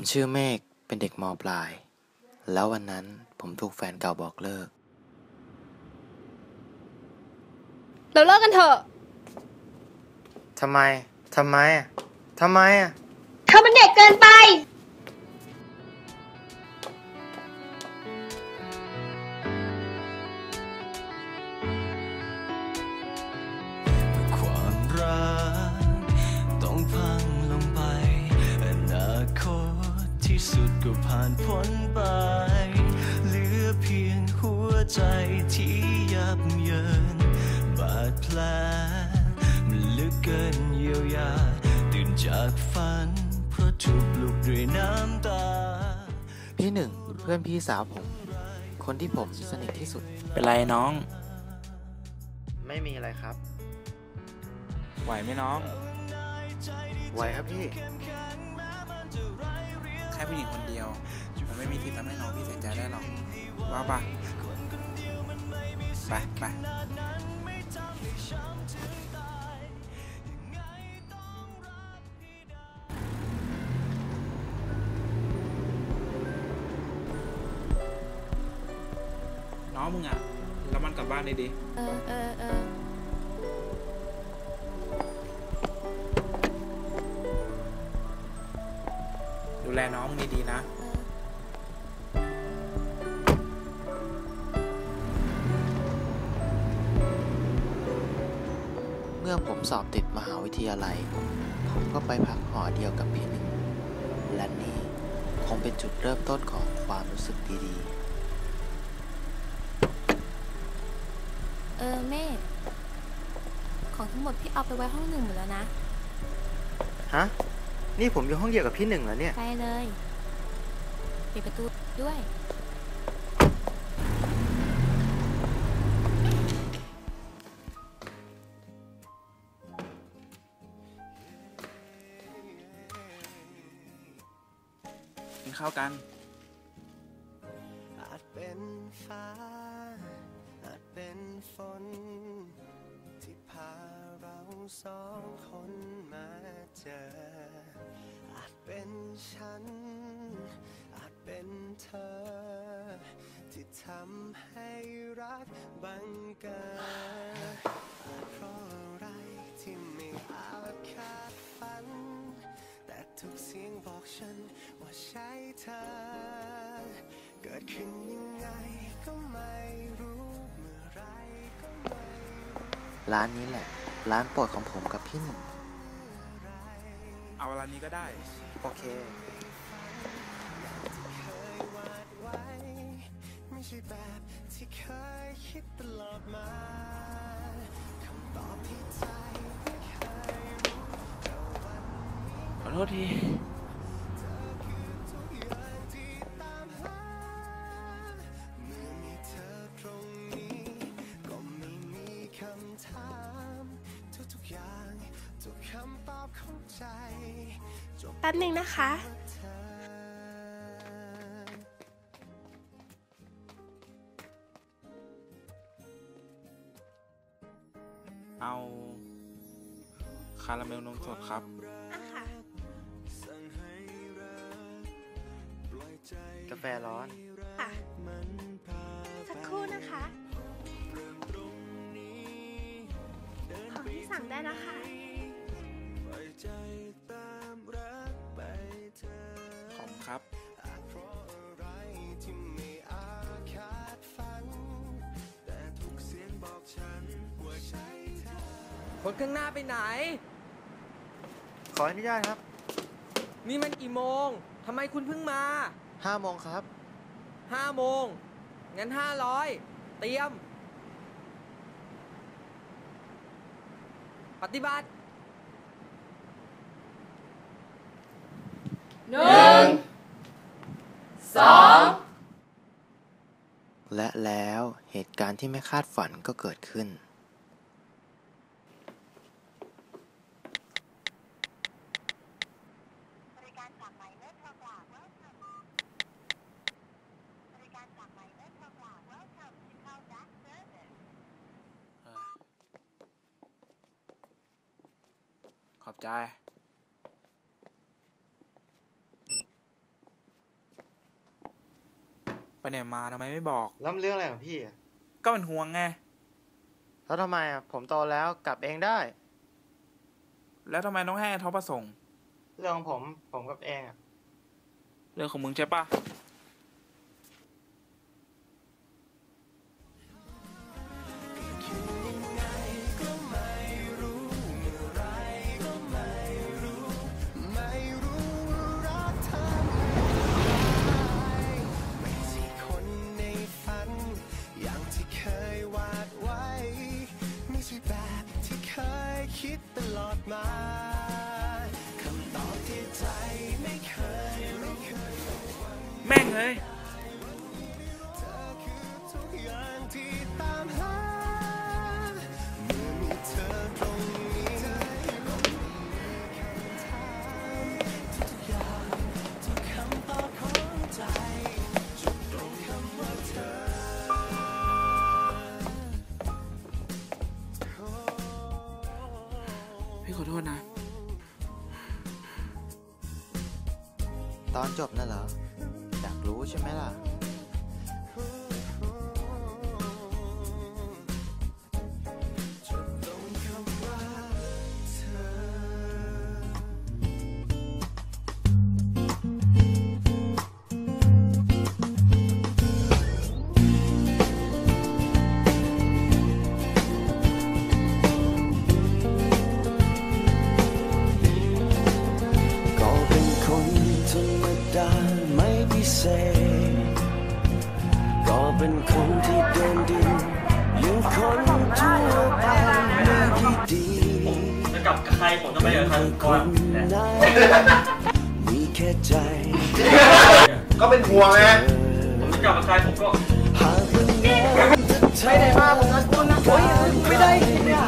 ผมชื่อเมฆเป็นเด็กมปลาย แล้ววันนั้นผมถูกแฟนเก่าบอกเลิก เราเลิกกันเถอะทำไม ทำไมอะทำไมอะเธอมันเด็กเกินไป ก็ผ่านพ้นไป เหลือเพียงหัวใจที่ยับเยิน บาดแผลมันลึกเกินเยียวยา ตื่นจากฝัน เพราะถูกปลุกด้วยน้ำตา พี่หนึ่งเพื่อนพี่สาวผม คนที่ผมสนิทที่สุด เป็นไรน้อง ไม่มีอะไรครับ ไหวไหมน้อง ไหวครับพี่แค่ผู้หญิงคนเดียว มันไม่มีที่ทำให้น้องพี่เสียใจได้หรอกว่าปะไปไปน้องมึงอะ แล้วมันกลับบ้านได้ดี เออเออเออ แลน้องมึงดีๆนะเมื่อผมสอบติดมหาวิทยาลัย ผมก็ไปพักหอเดียวกับพี่หนึ่ง และนี่คงเป็นจุดเริ่มต้นของความรู้สึกดีเออเมฆของทั้งหมดพี่เอาไปไว้ห้องหนึ่งหมดแล้วนะๆฮะ นี่ผมอยู่ห้องเดียวกับพี่หนึ่งแล้วเนี่ย ไปเลยปิดประตูด้วย กินข้าวกัน อาจเป็นฟ้า อาจเป็นฝน ที่พาเราสองคนมาเจออาจเป็น ฉัน อาจเป็นเธอ ที่ทำให้รักบังเกิดอาจเพราะอะไรที่ไม่อาจคาดฝัน แต่ทุกเสียงบอกฉันว่าใช่เธอ เกิดขึ้นยังไงก็ไม่รู้เมื่อไรก็ไม่รู้ร้านนี้แหละ ร้านโปรดของผมกับพี่หนึ่ง เอาเวลานี้ก็ได้ โอเคเคยวาดไว้ไม่ใช่แบบที่เคยคิดตลอดมาคำตอบที่ใจไม่เคยรู้แต่วันนี้ขอโทษทีคือทุกอย่างที่ตามหาเมื่อมีเธอตรงนี้ก็ไม่มีคำถามทุกๆอย่างทุกคำตอบของใจจบ แป๊บหนึ่งนะคะเธอเอา คาราเมลนมสดครับ อะค่ะสั่งให้รักปล่อยใจกาแฟร้อน ค่ะมันพาสักครู่นะคะเริ่มตรงนี้เดินของไปที่สั่งได้แล้วค่ะ คนข้างหน้าไปไหน ขออนุญาตครับนี่มันกี่โมงทำไมคุณเพิ่งมา5โมงครับ ห้าโมงงั้นห้าร้อยเตรียม ปฏิบัติและแล้วเหตุการณ์ที่ไม่คาดฝันก็เกิดขึ้น ขอบใจ ไปไหนมาทำไมไม่บอก แล้วเรื่องอะไรของพี่อะก็มันห่วงไง แล้วทำไมอะผมโตแล้วกลับเองได้ แล้วทำไมต้องให้ไอ้ทอประสงค์เรื่องของผมผมกับเองอะเรื่องของมึงใช่ปะ เธอพี่ขอโทษนะ ตอนจบน่ะเหรออยาก รู้ใช่ไหมล่ะ ก็เป็นคนที่เดินดินยังคนทั่วไปไม่คิดดีจะกับใครผมจะไปกับใครก่อนมีแค่ใจ ก็เป็นห่วงไงผมจะกลับกับใครผมก็ไม่ได้มาผมนะคุณนะโอ้ยไม่ได้เนี่ย